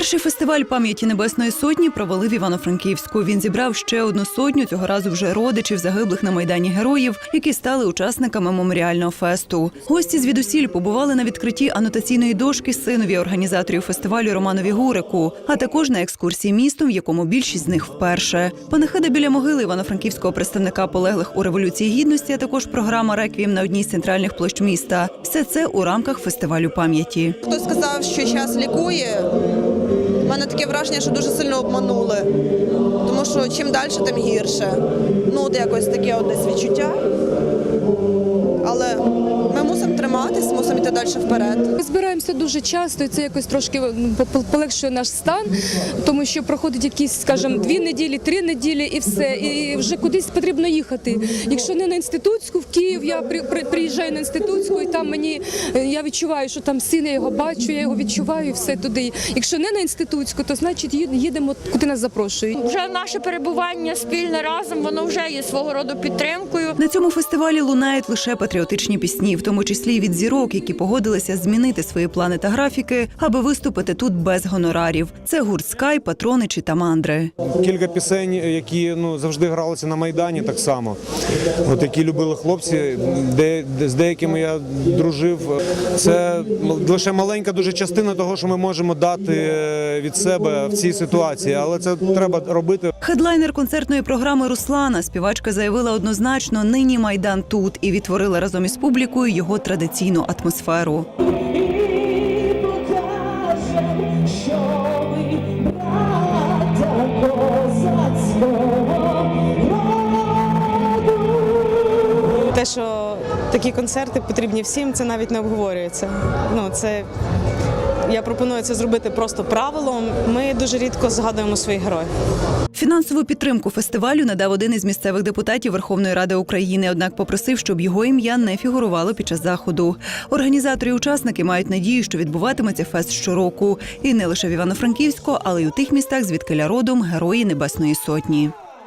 Перший фестиваль пам'яті Небесної Сотні провели в Івано-Франківську. Він зібрав ще одну сотню цього разу вже родичів загиблих на майдані героїв, які стали учасниками меморіального фесту. Гості звідусіль побували на відкритті анотаційної дошки синові організаторів фестивалю Романові Гурику, а також на екскурсії містом, в якому більшість з них вперше. Панахида біля могили івано-франківського представника полеглих у революції гідності, а також програма Реквієм на одній з центральних площ міста. Все це у рамках фестивалю пам'яті. Хтось сказав, що час лікує. Таке враження, що дуже сильно обманули. Тому що чим далі, тим гірше. Ну, от якось таке десь відчуття. Але мусимо мусимо йти далі вперед. Ми збираємося дуже часто, і це якось трошки ну, полегшує наш стан, тому що проходить якісь, скажімо, дві неділі, три неділі і все. І вже кудись потрібно їхати. Якщо не на інститутську в Київ, я при, при- приїжджаю на інститутську, і там мені е, я відчуваю, що там син, я його бачу, я його відчуваю, і все туди. Якщо не на інститутську, то значить їдемо куди нас запрошують. Вже наше перебування спільне разом, воно вже є свого роду підтримкою. На цьому фестивалі лунають лише патріотичні пісні, в тому числі від зірок, які погодилися змінити свої плани та графіки, аби виступити тут без гонорарів. Це гурт Скай, патроничі та мандри. Кілька пісень, які ну завжди гралися на майдані, так само. От які любили хлопці, де, з деякими я дружив. Це лише маленька дуже частина того, що ми можемо дати е, від себе в цій ситуації, але це треба робити. Хедлайнер концертної програми Руслана співачка заявила однозначно: нині майдан тут і відтворила разом із публікою його традиційну атмосферу. Те, що такі концерти потрібні всім, це навіть не обговорюється. Ну це я пропоную це зробити просто правилом. Ми дуже рідко згадуємо своїх героїв. Фінансову підтримку фестивалю надав один із місцевих депутатів Верховної Ради України. Однак попросив, щоб його ім'я не фігурувало під час заходу. Організатори і учасники мають надію, що відбуватиметься фест щороку, і не лише в Івано-Франківську, але й у тих містах, звідки родом герої Небесної Сотні.